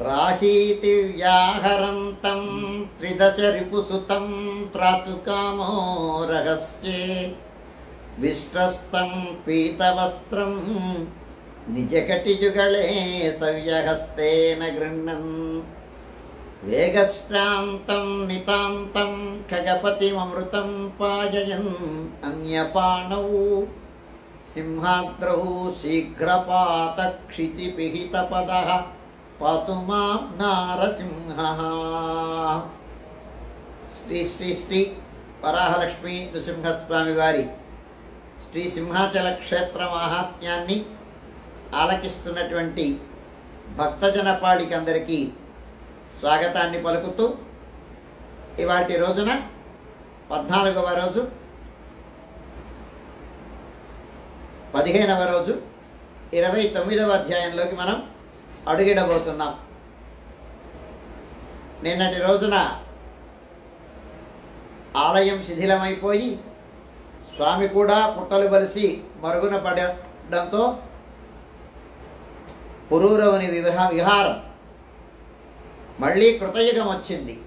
ప్రాహీతి వ్యాహరంతం త్రిదశ రిపుసుతం త్రాతుకామో రహస్యే. విష్ట్రస్తం పీతవస్త్రం నిజకటియుగళే సవ్యహస్తేన గృహ్ణన్ వేగశ్రాంతం నితాంతం ఖగపతిమృతం పాయయన్ అన్యపాణౌ. సింహాద్రౌ శీఘ్రపాతక్షితిపిహితపద. పాతు మాం నారసింహ. శ్రీ శ్రీ శ్రీ వరాహలక్ష్మీ నృసింహస్వామి వారి శ్రీ సింహాచల క్షేత్ర మాహాత్మ్యాన్ని ఆలకిస్తున్నటువంటి భక్తజనపాడికి అందరికీ స్వాగతాన్ని పలుకుతూ ఇవాటి రోజున పద్నాలుగవ రోజు పదిహేనవ రోజు ఇరవై తొమ్మిదవ అధ్యాయంలోకి మనం అడుగిడబోతున్నాం. నిన్నటి రోజున ఆలయం శిథిలమైపోయి స్వామి కూడా పుట్టలు బలిసి మరుగున పడడంతో పురూరవుని వివాహ విహారం మళ్ళీ కృతయుగం వచ్చింది.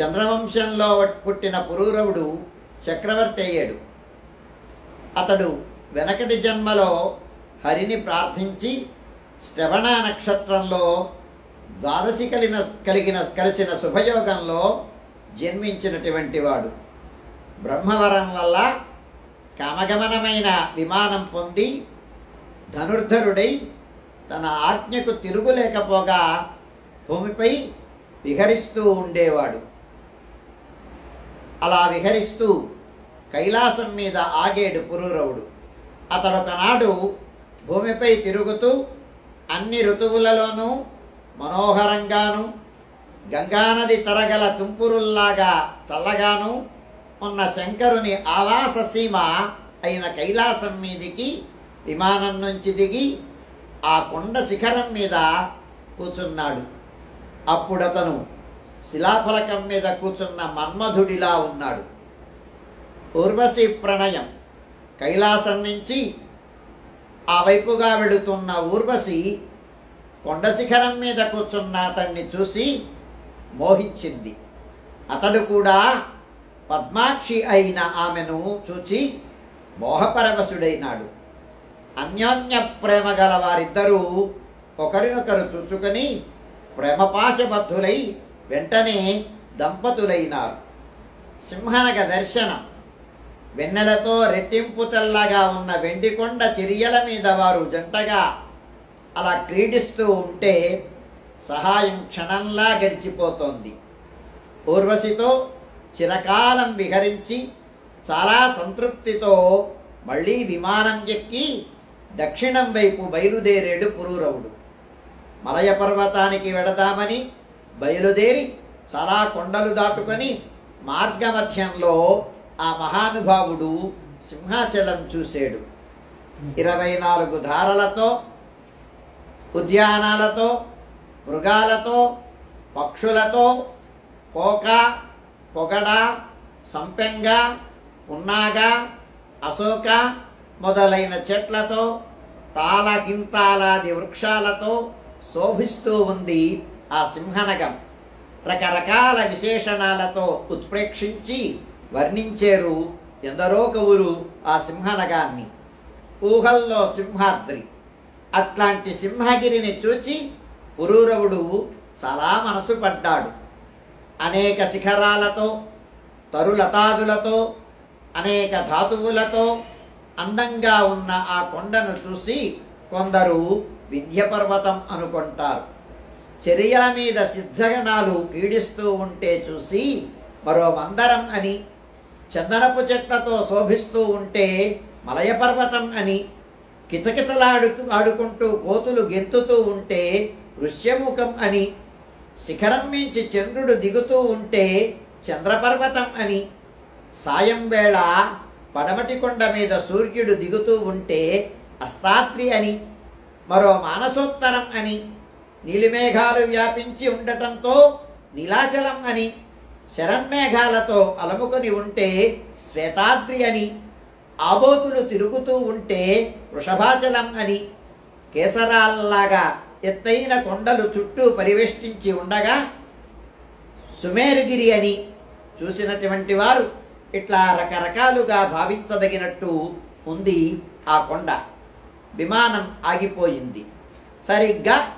చంద్రవంశంలో పుట్టిన పురూరవుడు చక్రవర్తి అయ్యాడు. అతడు వెనకటి జన్మలో హరిని ప్రార్థించి శ్రవణ నక్షత్రంలో ద్వాదశి కలిగిన కలిగిన కలిసిన శుభయోగంలో జన్మించినటువంటి వాడు. బ్రహ్మవరం వల్ల కమగమనమైన విమానం పొంది ధనుర్ధరుడై తన ఆజ్ఞకు తిరుగులేకపోగా భూమిపై విహరిస్తూ ఉండేవాడు. అలా విహరిస్తూ కైలాసం మీద ఆగేడు పురూరవుడు. అతడొకనాడు భూమిపై తిరుగుతూ అన్ని ఋతువులలోనూ మనోహరంగాను గంగానది తరగల తుంపురుల్లాగా చల్లగాను ఉన్న శంకరుని ఆవాస సీమ అయిన కైలాసం మీదికి విమానం నుంచి దిగి ఆ కొండ శిఖరం మీద కూర్చున్నాడు. అప్పుడతను శిలాఫలకం మీద కూర్చున్న మన్మధుడిలా ఉన్నాడు. ఉర్వశి ప్రణయం. కైలాసం నుంచి ఆ వైపుగా వెళుతున్న ఊర్వశి కొండ శిఖరం మీద కూర్చున్న అతన్ని చూసి మోహించింది. అతడు కూడా పద్మాక్షి అయిన ఆమెను చూచి మోహపరవశుడైనాడు. అన్యోన్య ప్రేమ గల వారిద్దరూ ఒకరినొకరు చూచుకొని ప్రేమపాశబద్ధులై వెంటనే దంపతులైనారు. సింహనగ దర్శనం. వెన్నెలతో రెట్టింపు తెల్లగా ఉన్న వెండికొండ చిరియల మీద వారు జంటగా అలా క్రీడిస్తూ ఉంటే సహాయం క్షణంలా గడిచిపోతోంది. ఊర్వశితో చిరకాలం విహరించి చాలా సంతృప్తితో మళ్ళీ విమానం ఎక్కి దక్షిణం వైపు బయలుదేరాడు పురూరవుడు. మలయ పర్వతానికి వెడదామని బయలుదేరి చాలా కొండలు దాటుకొని మార్గమధ్యంలో ఆ మహానుభావుడు సింహాచలం చూశాడు ఇరవై నాలుగు ధారలతో ఉద్యానాలతో మృగాలతో పక్షులతో పోక పొగడ సంపెంగ పున్నాగ అశోక మొదలైన చెట్లతో తాళకింతాలాది వృక్షాలతో శోభిస్తూ ఉంది ఆ సింహనగం. రకరకాల విశేషణాలతో ఉత్ప్రేక్షించి వర్ణించేరు ఎందరో కవులు ఆ సింహనగాన్ని. ఊహల్లో సింహాద్రి. అట్లాంటి సింహగిరిని చూచి పురూరవుడు చాలా మనసు పడ్డాడు. అనేక శిఖరాలతో తరులతాదులతో అనేక ధాతువులతో అందంగా ఉన్న ఆ కొండను చూసి కొందరు వింధ్యపర్వతం అనుకుంటారు. చర్యల మీద సిద్ధగణాలు ఈడిస్తూ ఉంటే చూసి మరో మందరం అని చందనపు చెట్లతో శోభిస్తూ ఉంటే మలయ పర్వతం అని కిచకిచలాడుతూ ఆడుకుంటూ కోతులు గెంతుతూ ఉంటే ఋష్యముఖం అని శిఖరం మించి చంద్రుడు దిగుతూ ఉంటే చంద్రపర్వతం అని సాయం వేళ పడమటి కొండ మీద సూర్యుడు దిగుతూ ఉంటే అస్తాత్రి అని మరో మానసోత్తరం అని నీలిమేఘాలు వ్యాపించి ఉండటంతో నీలాచలం అని శరన్మేఘాలతో అలముకొని ఉంటే శ్వేతాద్రి అని ఆబోతులు తిరుగుతూ ఉంటే వృషభాచలం అని కేసరాల్లాగా ఎత్తైన కొండలు చుట్టూ పరివేష్టించి ఉండగా సుమేరుగిరి అని చూసినటువంటి వారు ఇట్లా రకరకాలుగా భావించదగినట్టు ఉంది ఆ కొండ. విమానం ఆగిపోయింది. సరిగ్గా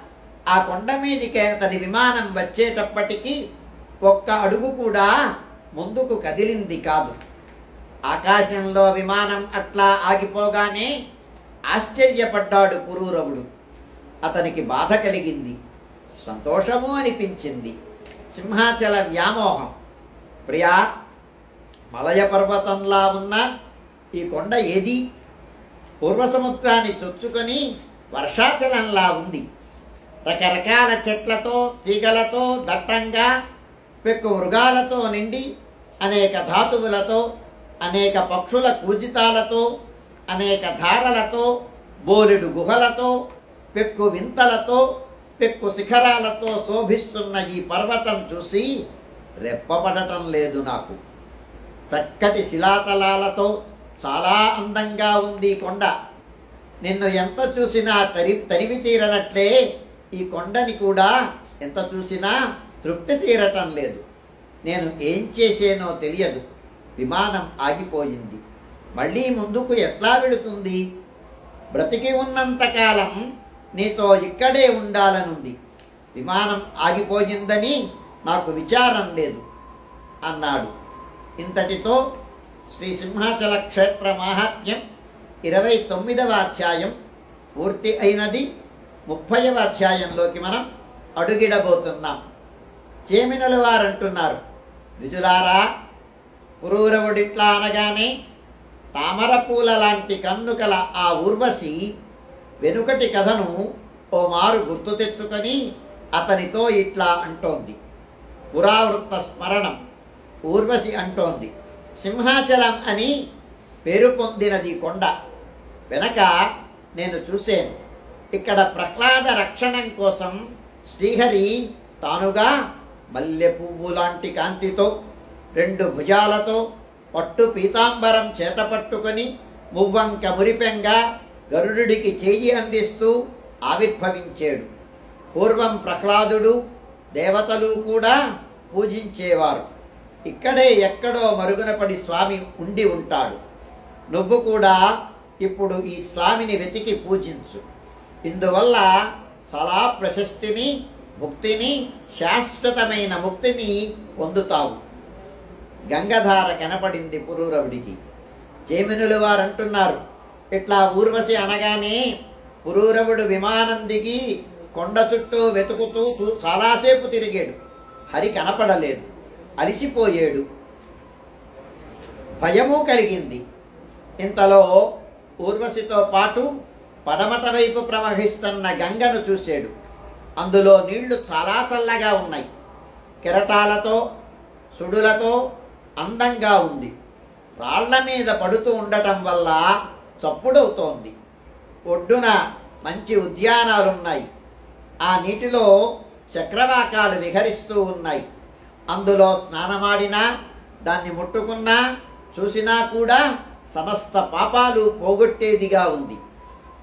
ఆ కొండ మీదికి అతని విమానం వచ్చేటప్పటికీ ఒక్క అడుగు కూడా ముందుకు కదిలింది కాదు. ఆకాశంలో విమానం అట్లా ఆగిపోగానే ఆశ్చర్యపడ్డాడు పురూరవుడు. అతనికి బాధ కలిగింది. సంతోషము అనిపించింది. సింహాచల వ్యామోహం. ప్రియా మలయ పర్వతంలా ఉన్న ఈ కొండ ఏది? పూర్వసముద్రాన్ని చొచ్చుకొని వర్షాచలంలా ఉంది. రకరకాల చెట్లతో తీగలతో దట్టంగా పెక్కు మృగాలతో నిండి అనేక ధాతువులతో అనేక పక్షుల కూజితాలతో అనేక ధారలతో బోలెడు గుహలతో పెక్కు వింతలతో పెక్కు శిఖరాలతో శోభిస్తున్న ఈ పర్వతం చూసి రెప్పపడటం లేదు నాకు. చక్కటి శిలాతలాలతో చాలా అందంగా ఉంది ఈ కొండ. నిన్ను ఎంత చూసినా తరి తరివి తీరనట్లే ఈ కొండని కూడా ఎంత చూసినా తృప్తి తీరటం లేదు. నేను ఏం చేసేనో తెలియదు. విమానం ఆగిపోయింది. మళ్ళీ ముందుకు ఎట్లా వెళుతుంది? బ్రతికి ఉన్నంతకాలం నీతో ఇక్కడే ఉండాలనుంది. విమానం ఆగిపోయిందని నాకు విచారం లేదు అన్నాడు. ఇంతటితో శ్రీ సింహాచల క్షేత్ర మాహాత్మ్యం ఇరవై తొమ్మిదవ అధ్యాయం పూర్తి అయినది. ముప్పైవ అధ్యాయంలోకి మనం అడుగిడబోతున్నాం. చేమినులవారు అంటున్నారు విజులారా పురూరవుడిట్లా అనగానే తామర పూల లాంటి కన్నుకల ఆ ఊర్వశి వెనుకటి కథను ఓ మారు గుర్తు తెచ్చుకొని అతనితో ఇట్లా అంటోంది. పురావృత్త స్మరణం ఊర్వశి అంటోంది. సింహాచలం అని పేరు పొందినది కొండ. వెనక నేను చూశాను. ఇక్కడ ప్రహ్లాద రక్షణం కోసం శ్రీహరి తానుగా మల్లె పువ్వు లాంటి కాంతితో రెండు భుజాలతో పట్టు పీతాంబరం చేత పట్టుకొని మువ్వంక మురిపెంగా గరుడుడికి చెయ్యి అందిస్తూ ఆవిర్భవించాడు. పూర్వం ప్రహ్లాదుడు దేవతలు కూడా పూజించేవారు. ఇక్కడే ఎక్కడో మరుగునపడి స్వామి ఉండి ఉంటాడు. నువ్వు కూడా ఇప్పుడు ఈ స్వామిని వెతికి పూజించు. ఇందువల్ల చాలా ప్రశస్తిని ముక్తిని శాశ్వతమైన ముక్తిని పొందుతావు. గంగధార కనపడింది పురూరవుడికి. జైమినులు వారు అంటున్నారు ఇట్లా ఊర్వశి అనగానే పురూరవుడు విమానం దిగి కొండ చుట్టూ వెతుకుతూ చూ- చాలాసేపు తిరిగాడు. హరి కనపడలేదు. అలిసిపోయాడు. భయము కలిగింది. ఇంతలో ఊర్వశితో పాటు పడమట వైపు ప్రవహిస్తున్న గంగను చూశాడు. అందులో నీళ్ళు చాలా చల్లగా ఉన్నాయి. కెరటాలతో సుడులతో అందంగా ఉంది. రాళ్ళ మీద పడుతూ ఉండటం వల్ల చప్పుడవుతోంది. ఒడ్డున మంచి ఉద్యానాలున్నాయి. ఆ నీటిలో చక్రవాకాలు విహరిస్తూ ఉన్నాయి. అందులో స్నానమాడినా దాన్ని ముట్టుకున్నా చూసినా కూడా సమస్త పాపాలు పోగొట్టేదిగా ఉంది.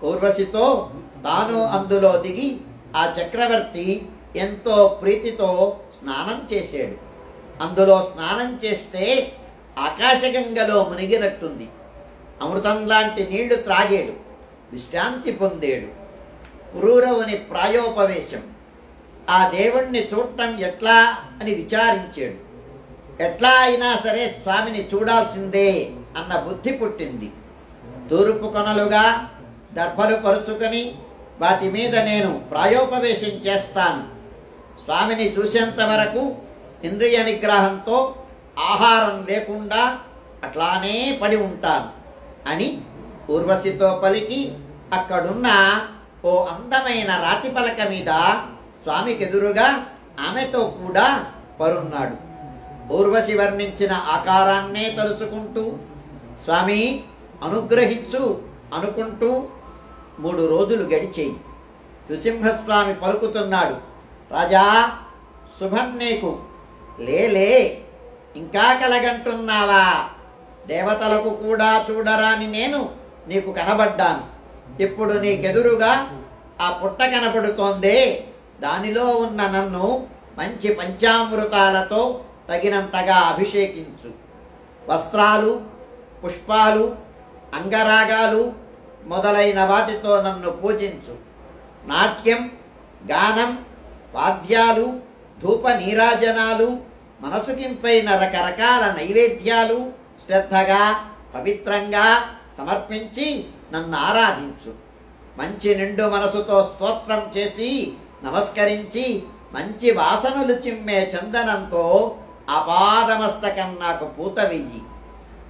ఊర్వశితో తాను అందులో దిగి ఆ చక్రవర్తి ఎంతో ప్రీతితో స్నానం చేశాడు. అందులో స్నానం చేస్తే ఆకాశగంగలో మునిగినట్టుంది. అమృతం లాంటి నీళ్ళు త్రాగాడు విశ్రాంతి పొందాడు. పురూరవుని ప్రాయోపవేశం. ఆ దేవుణ్ణి చూడటం ఎట్లా అని విచారించాడు. ఎట్లా అయినా సరే స్వామిని చూడాల్సిందే అన్న బుద్ధి పుట్టింది. తూర్పు కొనలుగా దర్భలు పరుచుకొని వాటి మీద నేను ప్రాయోపవేశం చేస్తాను. స్వామిని చూసేంత వరకు ఇంద్రియ నిగ్రహంతో ఆహారం లేకుండా అట్లానే పడి ఉంటాను. అని ఊర్వశితో పలికి అక్కడున్న ఓ అందమైన రాతి పలక మీద స్వామికెదురుగా ఆమెతో కూడా పరున్నాడు. ఊర్వశి వర్ణించిన ఆకారాన్నే తలుచుకుంటూ స్వామి అనుగ్రహించు అనుకుంటూ మూడు రోజులు గడిచేయి. నృసింహస్వామి పలుకుతున్నాడు రాజా శుభం నీకు. లేలే ఇంకా కలగంటున్నావా? దేవతలకు కూడా చూడరాని నేను నీకు కనబడ్డాను. ఇప్పుడు నీకెదురుగా ఆ పుట్ట కనపడుతోందే. దానిలో ఉన్న నన్ను మంచి పంచామృతాలతో తగినంతగా అభిషేకించు. వస్త్రాలు పుష్పాలు అంగరాగాలు మొదలైన వాటితో నన్ను పూజించు. నాట్యం గానం వాద్యాలు ధూప నీరాజనాలు మనసుకింపైన రకరకాల నైవేద్యాలు శ్రద్ధగా పవిత్రంగా సమర్పించి నన్ను ఆరాధించు. మంచి నిండు మనసుతో స్తోత్రం చేసి నమస్కరించి మంచి వాసనలు చిమ్మే చందనంతో అపాదమస్తకం నాకు పూత వెయ్యి.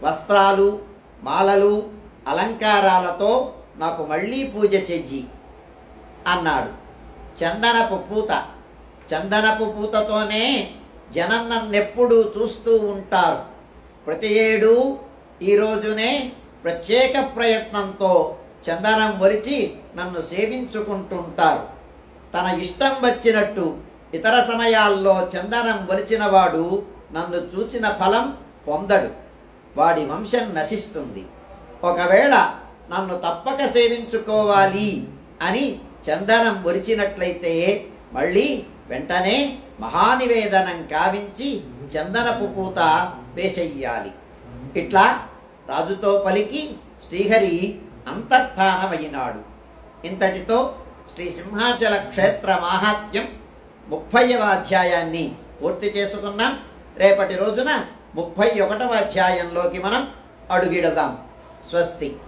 వస్త్రాలు మాలలు అలంకారాలతో నాకు మళ్ళీ పూజ చెయ్యి అన్నాడు. చందనపు పూత. చందనపు పూతతోనే జనం నన్నెప్పుడూ చూస్తూ ఉంటారు. ప్రతి ఏడు ఈ రోజునే ప్రత్యేక ప్రయత్నంతో చందనం వరిచి నన్ను సేవించుకుంటుంటారు. తన ఇష్టం వచ్చినట్టు ఇతర సమయాల్లో చందనం వలిచినవాడు నన్ను చూచిన ఫలం పొందడు. వాడి వంశం నశిస్తుంది. ఒకవేళ నన్ను తప్పక సేవించుకోవాలి అని చందనం ఒరిచినట్లయితే మళ్ళీ వెంటనే మహానివేదనం కావించి చందనపు పూత వేసెయ్యాలి. ఇట్లా రాజుతో పలికి శ్రీహరి అంతర్థానమైనాడు ఇంతటితో శ్రీ సింహాచల క్షేత్ర మాహాత్యం ముప్పైవ అధ్యాయాన్ని పూర్తి చేసుకున్నాం. రేపటి రోజున ముప్పై ఒకటవ అధ్యాయంలోకి మనం అడుగిడదాం. સ્વસ્તિક.